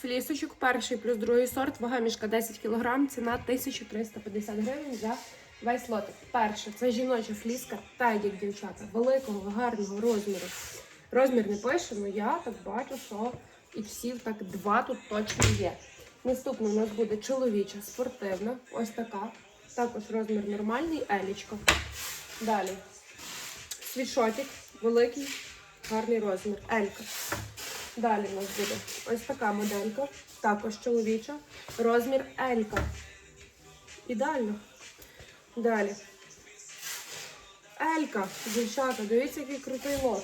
Флісочок, перший плюс другий сорт, вага мішка 10 кг, ціна 1350 гривень за весь лотик. Перше, це жіноча фліска, так як дівчата, великого, гарного розміру. Розмір не пише, але я так бачу, що іксів так два тут точно є. Наступна у нас буде чоловіча, спортивна, ось така. Також розмір нормальний, елічко. Далі. Світшотик, великий, гарний розмір, елька. Далі у нас буде ось така моделька, також чоловіча, розмір Елька. Ідеально. Далі. Елька, дівчата, дивіться, який крутий лот.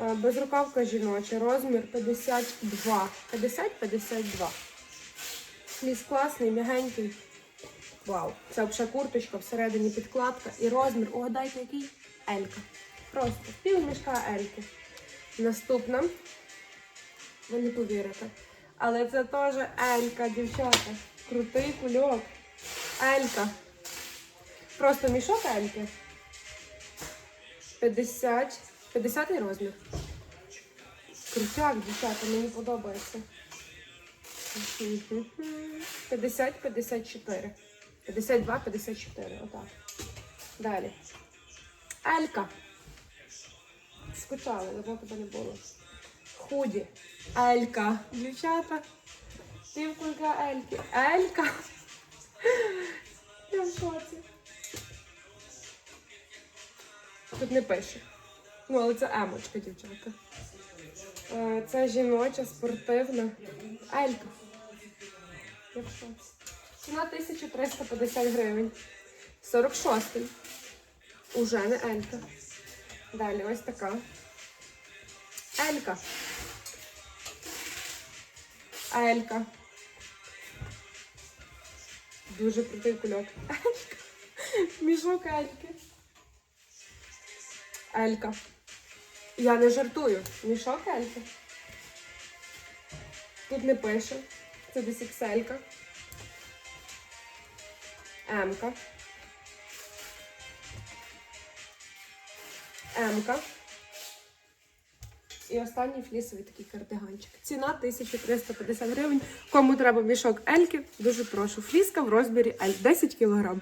Е, Безрукавка жіноча, розмір 52. 50-52. Фліс класний, м'ягенький. Вау. Це взагалі курточка, всередині підкладка. І розмір, угадайте, який? Елька. Просто пів мішка Ельки. Наступна. Ви не повірите. Але це теж Елька, дівчата. Крутий кульок. Елька. Просто мішок Ельки. 50. 50 розмір. Крутяк, дівчата, мені подобається. 50-54. 52-54. Отак. Далі. Елька. Скучали, давно тебе не було. Худі. Елька. Дівчата. Півкулька Ельки. Елька. Я в шоці. Тут не пише. Ну, але це емочка, дівчата. Е, Це жіноча, спортивна. Елька. Я в шоці. Ціна 1350 гривень. 46-й. Уже не Елька. Далі ось така. Елька. Елька. Дуже крутий кульок. Елька. Мішок Ельки. Елька. Я не жартую. Мішок Ельки. Тут не пише. Це десь ікселька. Емка. Емка. І останній флісовий такий кардиганчик. Ціна 1350 гривень. Кому треба мішок Ельки, дуже прошу. Фліска в розмірі Ель 10 кг.